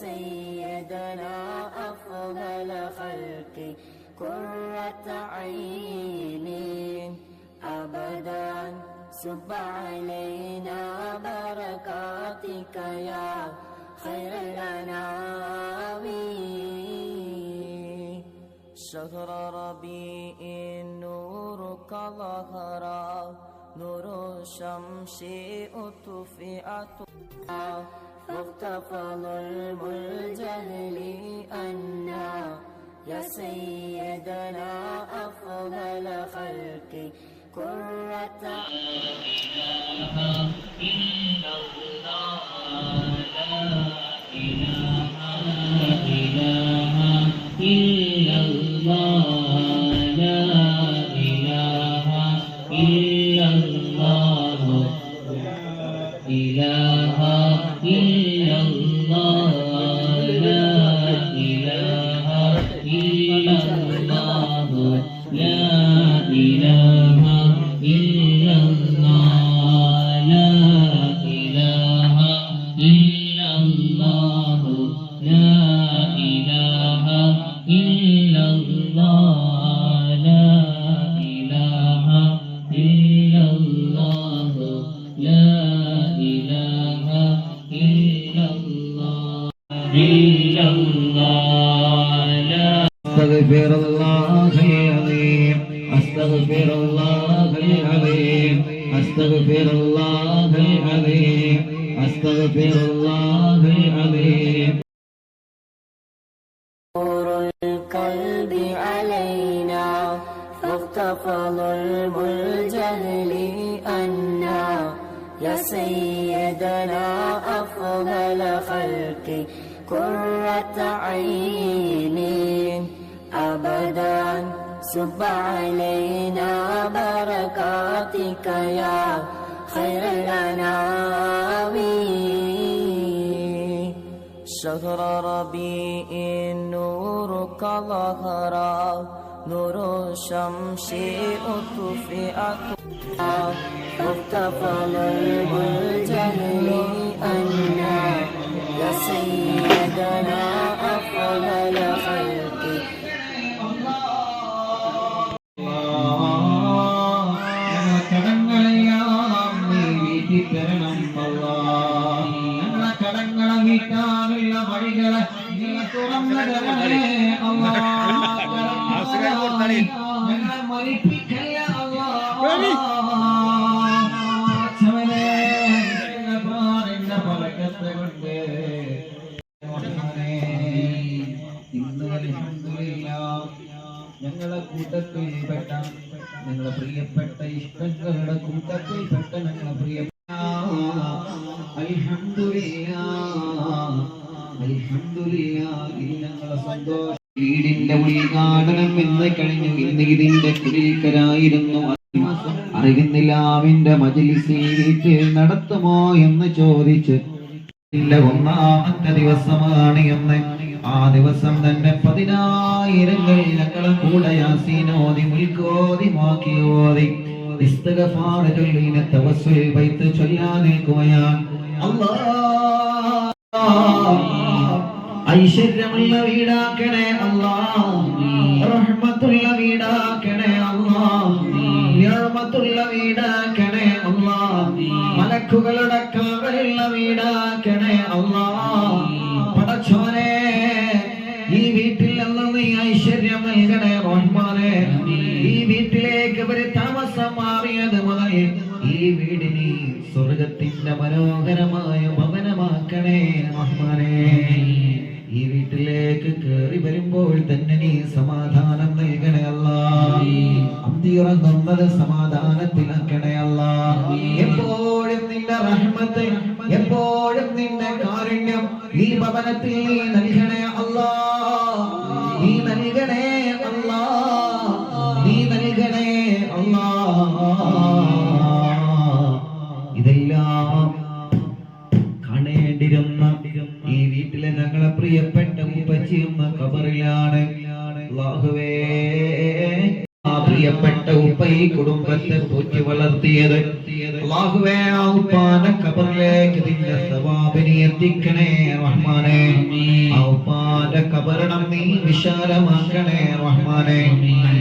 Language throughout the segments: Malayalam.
سيدنا أفضل خلق قرة عين. أبدا سب علينا بركاتك يا خير الأنام شهر ربيع نورك ظهرا. نور الشمس أطفئت فاغتفى ظلم الجهل أنا يا سيدنا أفضل خلق قرة إلا الله لا إله إلا الله أستغفر الله العظيم. نور القلب علينا فاختفى ظلم الجهل أنا. يا سيدنا أفضل خلق قرة عين. أبدا سب علينا بركاتك يا خير الأنام شهر ربيع نورك ظهرا نور الشمس أطفئت فاختفى ظلم ഞങ്ങളെ കൂട്ടത്തിൽപ്പെട്ട ഞങ്ങളെ പ്രിയപ്പെട്ട ഇഷ്ടങ്ങളുടെ കൂട്ടത്തിൽപ്പെട്ട ഞങ്ങളെ പ്രിയ ഞങ്ങളെ സന്തോഷം. വീടിന്റെ ഉദ്ഘാടനം എന്ന് കഴിഞ്ഞു. ഇന്ന് ഇതിന്റെ കുടിക്കരായിരുന്നു അറിവിന്നിലാവിന്റെ മജിലിസ് വീട്ടിൽ നടത്തുമോ എന്ന് ചോദിച്ച്. ഒന്നാമത്തെ ദിവസമാണ് എന്ന് ആ ദിവസം തന്നെ പതിനായിരങ്ങൾ ഞങ്ങളെ കൂടെ യാസീനോതി മുൽക്കോതി മാക്കി ഓതി ഐശ്വര്യമുള്ള വീടാക്കണേ അല്ലാ വീടാക്കണേ വീടാക്കണേ മലക്കുകളുടെ വീടാക്കണേ സ്വർഗത്തിന്റെ മനോഹരമായ ഭവനമാക്കണേ റഹ്മാനെ ഈ വീട്ടിലേക്ക് കയറി വരുമ്പോൾ തന്നെ നീ സമാധാനം നൽകണേ അല്ല. അന്തിയുറങ്ങുന്നത് സമാധാനത്തിലാക്കണേ എപ്പോഴും നിന്റെ റഹ്മത്ത് എപ്പോഴും നിന്റെ കാരുണ്യം ഈ ഭവനത്തിൽ നീ നൽകണേ അല്ലാ. നീ നൽകണേ ഈ കുടുംബത്തെ പോറ്റി വളർത്തിയത്. കബറിടം നീ വിശാലമാക്കണേ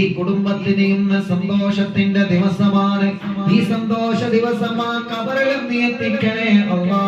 ഈ കുടുംബത്തിന് ഇന്ന് സന്തോഷത്തിന്റെ ദിവസമാണ്. ഈ സന്തോഷ ദിവസമാ കബറിലും നീ എത്തിക്കണേ അള്ളാ.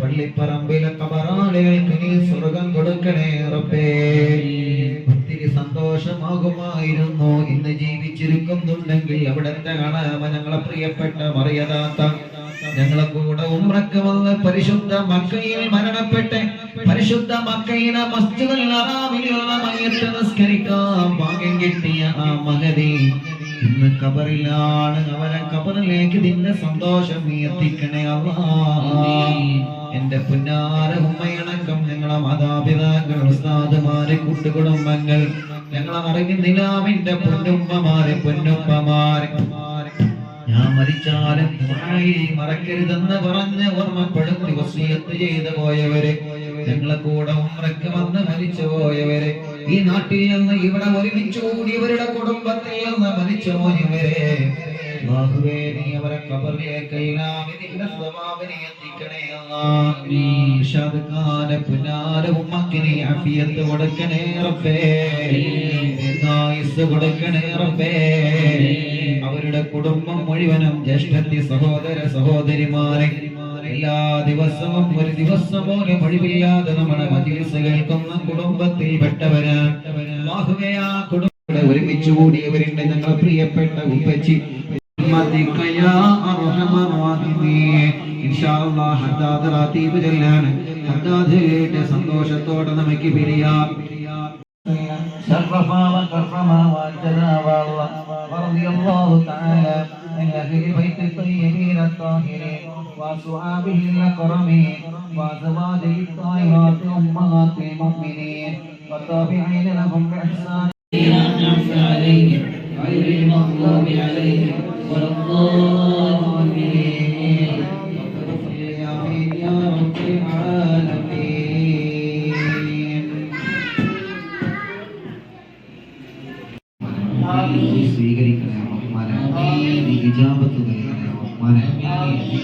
പള്ളിപ്പറമ്പിലെ കബറാളികൾക്ക് നീ സ്വർഗം കൊടുക്കണേ റബ്ബേ. സന്തോഷമാകുമായിരുന്നു. ഇന്ന് ജീവിച്ചിരിക്കുന്നുണ്ടെങ്കിൽ അവിടത്തെ കാണാമ ഞങ്ങളെ പ്രിയപ്പെട്ട മറിയതാത്ത ഞങ്ങളെ കൂടെ ഉമ്രക്ക് വന്ന് പരിശുദ്ധ മക്കയിൽ മരണപ്പെട്ട് പരിശുദ്ധ മക്കയിലെ ഹറാമിലുള്ള മയ്യത്ത് നിസ്കരിക്കാൻ ഭാഗ്യം കിട്ടിയ ആ മകതി ഇന്ന് കബറിലാണ് അവരെ കബറിലേക്ക് നിന്റെ സന്തോഷം എത്തിക്കണേ എന്റെ പുന്നാര ഉമ്മയണക്കം ഞങ്ങളെ മാതാപിതാക്കൾ ഉസ്താദുമാരെ കൂട്ടുകുടുംബങ്ങൾ ഞങ്ങളെ അറിവിൻ നിലാവിന്റെ പൊന്നുമ്മമാരെ പൊന്നുമ്മമാരെ ഞാൻ മരിച്ചാലും മറക്കരുതെന്ന് പറഞ്ഞ് ഓർമ്മപ്പെടുത്തി വസിയത്ത് ചെയ്തു പോയവരെ. ഞങ്ങളെ കൂടെ ഉമ്രക്ക് വന്ന് മരിച്ചു പോയവരെ. ഈ നാട്ടിൽ നിന്ന് ഇവിടെ ഒരുമിച്ച് കൂടിയവരുടെ കുടുംബത്തിൽ നിന്ന് മരിച്ചു പോയവരെ അല്ലാഹുവേ, നീ അവരെ നിന്റെ സ്വഭാവനെ എത്തിക്കണേ അല്ലാ. ഈ ഇർഷാദ് ഖാനെ പുന്നാര ഉമ്മക്ക് നീ ആഫിയത്ത് കൊടുക്കണേ റബ്ബേ കൊടുക്കണേ റബ്ബേ. അവരുടെ കുടുംബം മുഴുവനും ജ്യേഷ്ഠത്തി സഹോദര സഹോദരിമാരെ എല്ലാ ദിവസവും ഒരു ദിവസം പോലും ഒഴിവില്ലാതെ നമ്മുടെ മജിൽസ് കേൾക്കുന്ന കുടുംബത്തിൽ ആ ഒരുമിച്ച് കൂടിയവരുണ്ട് ഞങ്ങൾ പ്രിയപ്പെട്ട ഉപ്പച്ചി. برحمتك يا أرحم الراحمين إن شاء الله ഹദ്ദാദ് റാത്തീബ് ചൊല്ലാണ് ഹദ്ദാദ് ചൊല്ലിയിട്ട് സന്തോഷത്തോടെ നമുക്ക് പിരിയാം شرف وكرم وجزى والله ورضي الله تعالى عن أهل بيت الطيبين الطاهرين وأصحابه الأكرمين وأزواجه الطاهرات أمهات المؤمنين والتابعين لهم بإحسان أنعمت عليهم غير المغضوب عليهم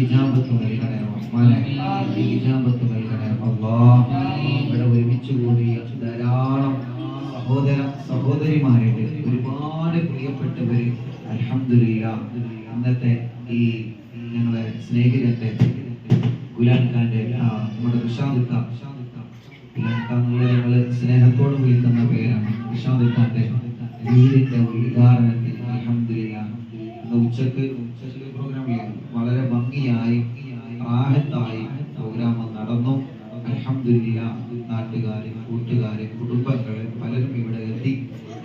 ഇജാബത്ത് നൽകണേ റഹ്മാനെ ഇജാബത്ത് നൽകണേ അല്ലാഹ് ഇവിടെ കൂട്ടുകാര് കുടുംബങ്ങൾ പലരും ഇവിടെ എത്തി.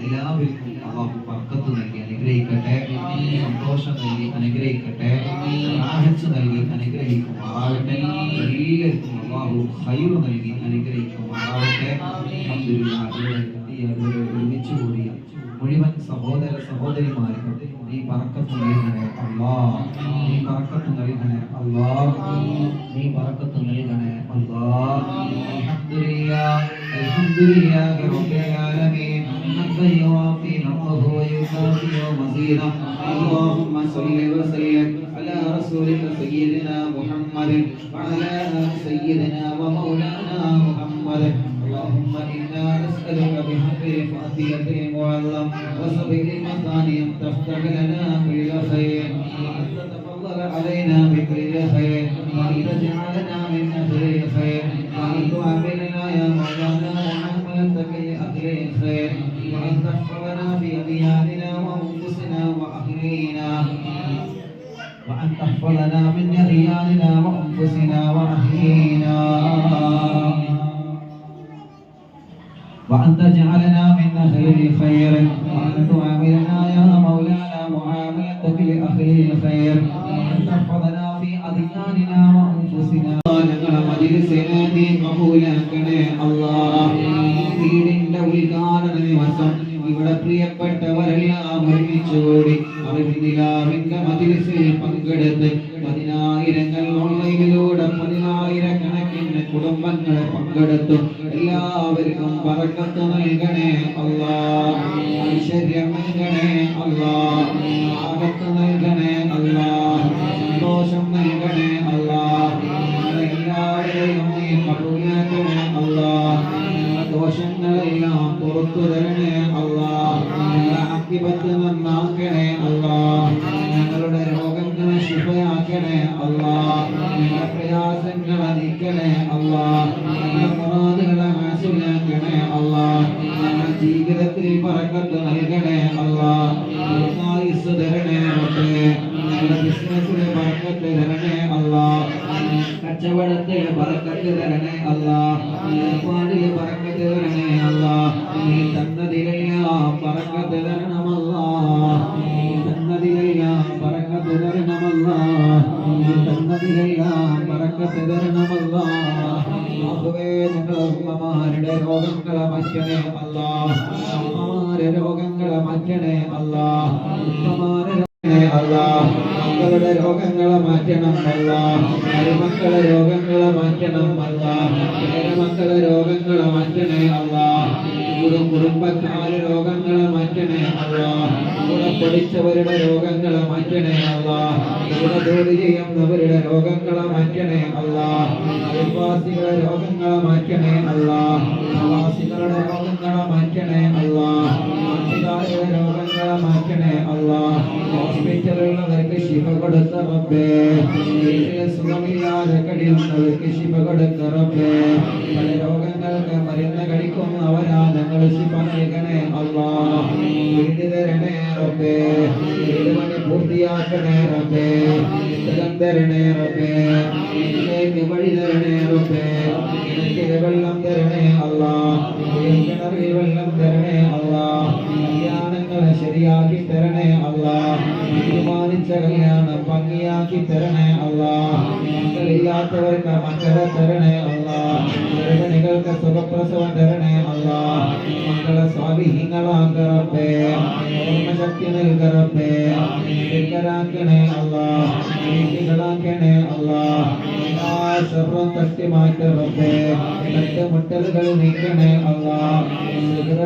എല്ലാവർക്കും അള്ളാഹു ബർക്കത്ത് നൽകി അനുഗ്രഹിക്കട്ടെ. സന്തോഷം നൽകി അനുഗ്രഹിക്കട്ടെ. റാഹത്ത് നൽകി അനുഗ്രഹിക്കുമാറാകട്ടെ. എല്ലാവർക്കും അള്ളാഹു ഹൈർ നൽകി ഇവിടെ ഒരുമിച്ച് കൂടിയ മുഴുവൻ സഹോദര സഹോദരിമാർക്കും നീ പറക്കത്ത് നൽകണേ അല്ലാ നീ പറക്കത്ത് നൽകണേ അല്ലാ നീ പറക്കത്ത് നൽകണേ അല്ലാ അൽഹംദുലില്ലാ അൽഹംദുലില്ലാ റബ്ബിൽ ആലമീൻ حمدا يوافي نعمه ويكافئ مزيدا اللهم صل وسلم على رسولك سيدنا محمد وعلى ال سيدنا ومولانا محمد اللهم انا نسالك بحق فاتيه المعظم وسبيل المثاني ان تفتح لنا كل خير وان تتفضل علينا بكل خير وان تجعلنا من اهل الخير وان تعاملنا يا مولانا معاملتك لاهل الخير وان تحفظنا في دياننا وانفسنا واهلينا وأن تحفظنا من ريالنا وأنفسنا وأهلينا وأن تجعلنا من أهل الخير وأن تعاملنا يا مولانا معاملتك لأهل الخير وأن تحفظنا في أدياننا وأنفسنا ഞങ്ങളെ മജിലിസിനെ നീ കബൂലാക്കണേ അല്ലാഹ് വീടിന്റെ ഉദ്ഘാടന ദിവസം ഇവിടെ പ്രിയപ്പെട്ടവരെല്ലാം ഒരുമിച്ച് കൂടി അറിവിന്ദിലാവിന്റെ മജിലിസിൽ പങ്കെടുത്ത് പതിനായിരങ്ങൾ ഓൺലൈനിലൂടെ പതിനായിരക്കണക്കിന് കുടുംബങ്ങളെ പങ്കെടുത്തു എല്ലാവർക്കും പറക്കത്ത് നൽകണേ അല്ലാ ഐശ്വര്യം നൽകണേ അല്ലാ ആപത്ത് നൽകണേ അല്ലാ സന്തോഷം നൽകണേ അല്ലാ എല്ലാവരെയും നീ കബൂലാക്കണേ അല്ലാ ദോഷങ്ങളെല്ലാം പുറത്തു തരണേ അല്ലാ ആക്കിപത്ത് നന്നാക്കണേ അല്ലാ ഞങ്ങളുടെ രോഗങ്ങളെ ശുഭയാക്കണേ അല്ലാ ഞങ്ങളുടെ പ്രയാസങ്ങളെ നീക്കണേ അല്ലാ ജീവിതത്തിൽ പറക്കത്ത് നൽകണേ അല്ലാ. ആയുസ് തരണേ റബ്ബേ. പഠിച്ചവരുടെ രോഗങ്ങളെ മാറ്റണേ അല്ല. ജോലി ചെയ്യുന്നവരുടെ രോഗങ്ങളെ മാറ്റണേ അല്ല. വിശ്വാസികളുടെ രോഗങ്ങളെ മാറ്റണേ അല്ല. പ്രവാസികളുടെ രോഗങ്ങളെ മാറ്റണേ അല്ല. നാട്ടുകാരുടെ മാറ്റണേ അല്ല ഹോസ്പിറ്റലുള്ളവർക്ക് ശിവ കൊടുത്ത റബ്ബേ. വീട്ടിലെ സുഖമില്ലാതെ കഴിയുന്നവർക്ക് ശിവ കൊടുത്ത റബ്ബേ. പല രോഗങ്ങൾക്ക് മരുന്ന് കഴിക്കുന്നവരാ ഞങ്ങൾ ശിവ നൽകണേ അല്ലാ വീട് തരണേ റബ്ബേ. വീട് പണി പൂർത്തിയാക്കണേ റബ്ബേ. സ്ഥലം തരണേ റബ്ബേ. ഇതിലേക്ക് വഴി തരണേ റബ്ബേ. എനിക്ക് വെള്ളം തരണേ അല്ലാ കിണറിൽ വെള്ളം തരണേ അല്ലാ ശരിയാക്കി തരണേ അല്ലാ തീരുമാനിച്ച കല്യാണം ഭംഗിയാക്കി തരണേ അല്ലാ മക്കളില്ലാത്തവർക്ക് മക്കളെ തരണേ അല്ലാ ഗർഭിണികൾക്ക് സുഖപ്രസവം തരണേ അല്ലാ മക്കളെ സ്വാധീനങ്ങളാക്കറപ്പേ ഓർമ്മശക്തി നൽകറപ്പേ അല്ലാ അല്ലാ സർവം തട്ടി മാറ്ററപ്പേ മുട്ടലുകൾ നീക്കണേ അല്ല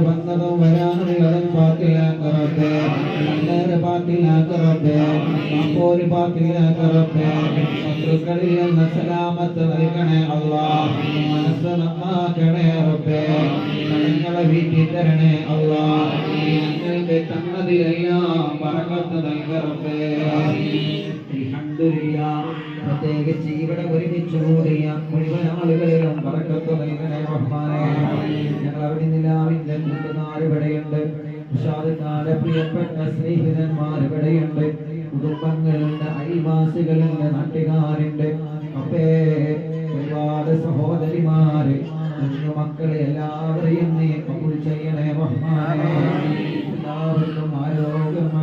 വന്നതും വരാനുള്ളതും പാത്തിലാക്കറപ്പേ നല്ലൊരു പാത്തിലാക്കറപ്പേ ഒരു പാത്തിലാക്കറപ്പേ ശത്രുക്കളിൽ നിന്ന് സലാമത്ത് നൽകണേ അല്ലാ മനസ്സ് നന്നാക്കണേ റബ്ബേ. കടങ്ങളെ വീട്ടിൽ തരണേ അല്ലാ ഞങ്ങൾക്ക് തന്നതിലെല്ലാം പറക്കത്ത് നൽകറപ്പേ അൽഹംദുലില്ലാ പ്രത്യേകിച്ച് ഇവിടെ ഒരുമിച്ച് കൂടിയ മുഴുവൻ ആളുകളിലും പറക്കത്ത് നൽകണേ റഹ്മാനെ. ഞങ്ങൾ അവിടെ നിലാവിന്റെ നാളിവിടെയുണ്ട് ഉഷാദക്കാരെ പ്രിയപ്പെട്ട സ്നേഹിതന്മാർ ഇവിടെയുണ്ട്. കുടുംബങ്ങളുണ്ട് അയൽവാസികളുണ്ട് നാട്ടുകാരുണ്ട്. അപ്പേ ഒരുപാട് സഹോദരിമാര് കുഞ്ഞു മക്കളെ എല്ലാവരെയും നീ കബൂൽ ചെയ്യണേ റഹ്മാനെ. എല്ലാവർക്കും ആരോഗ്യം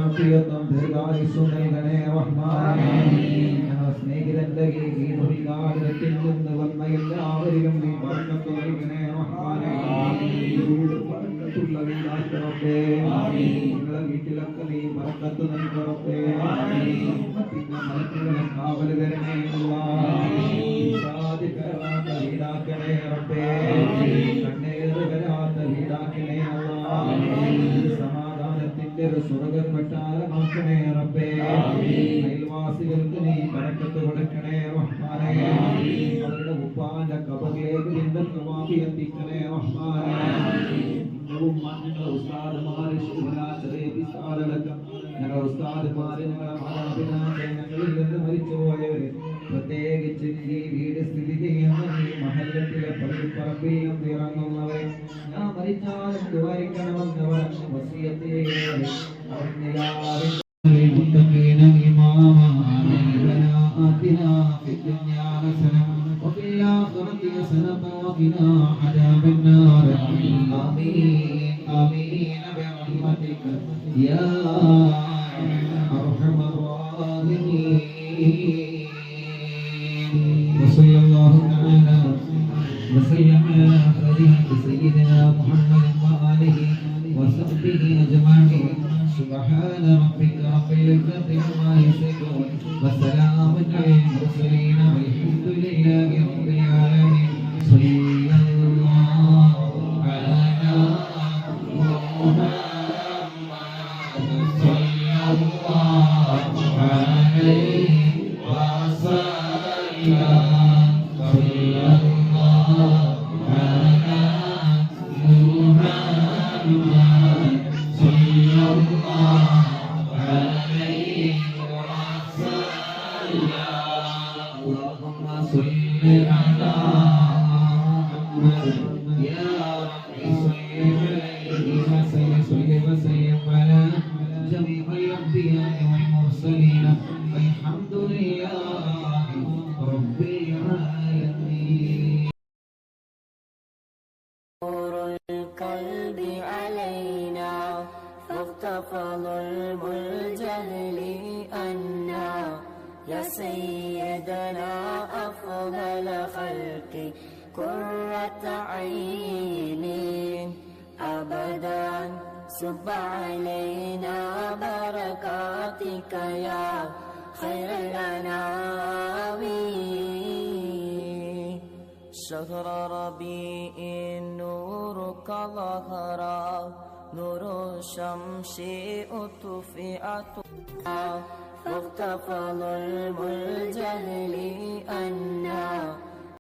ദീർഘായുസ് നൽകണേ റഹ്മാനെ. സ്നേഹിതന്റെ ഈ ഉദ്ഘാടനത്തിൽ നിന്ന് വന്ന എല്ലാവരെയും നീ ബർക്കത്ത് നൽകണേ റഹ്മാനെ വീട് ബർക്കത്തുള്ള വീടാക്കണമേ നിങ്ങളെ വീട്ടിലൊക്കെ നീ ബർക്കത്ത് നൽകണമേ പിന്നെ മലക്കുകളെ കാവൽ തരണേ കയറാത്ത വീടാക്കണേ റബ്ബേ കണ്ണേറ് വരാത്ത വീടാക്കണേ സമാധാനത്തിന്റെ ഒരു സ്വർഗം കൊട്ടാരമാക്കണേ റബ്ബേ അയൽവാസികൾക്ക് നീ വരക്കത്ത് കൊടുക്കണേ റഹ്മാനേ. അവരുടെ ഉപ്പാന്റെ കബറിലേക്ക് നിന്റെ പ്രവാഹി എത്തിക്കണേ റഹ്മാനേ. ഞങ്ങളുടെ ഉസ്താദുമാര് ശിവനാ ചെറിയ പിസ്താദടക്കം ഞങ്ങളുടെ ഉസ്താദുമാര് ഞങ്ങളുടെ മാതാപിതാക്കൾ ഞങ്ങളിൽ നിന്ന് മരിച്ചുപോയവര് പ്രത്യേകിച്ച് ഈ വീട് സ്ഥിതി ചെയ്യുന്ന ഈ മഹല്ലത്തിലെ പള്ളിപ്പറമ്പിലും ഇറങ്ങുന്നവരെ. ഞാൻ മരിച്ചാലും ദ്വാരിക്കണമെന്ന് പറഞ്ഞ വസിയത്തെ അവരെല്ലാവരും في الدنيا حسنة وفي الآخرة حسنة وقنا عذاب النار آمين آمين برحمتك يا আল্লাহ خلق قرة عين أبدا. سب علينا بركاتك يا خير الأنام شهر ربيع نورك ظهرا. نور الشمس أطفئت. مختفض الملجهل أنا.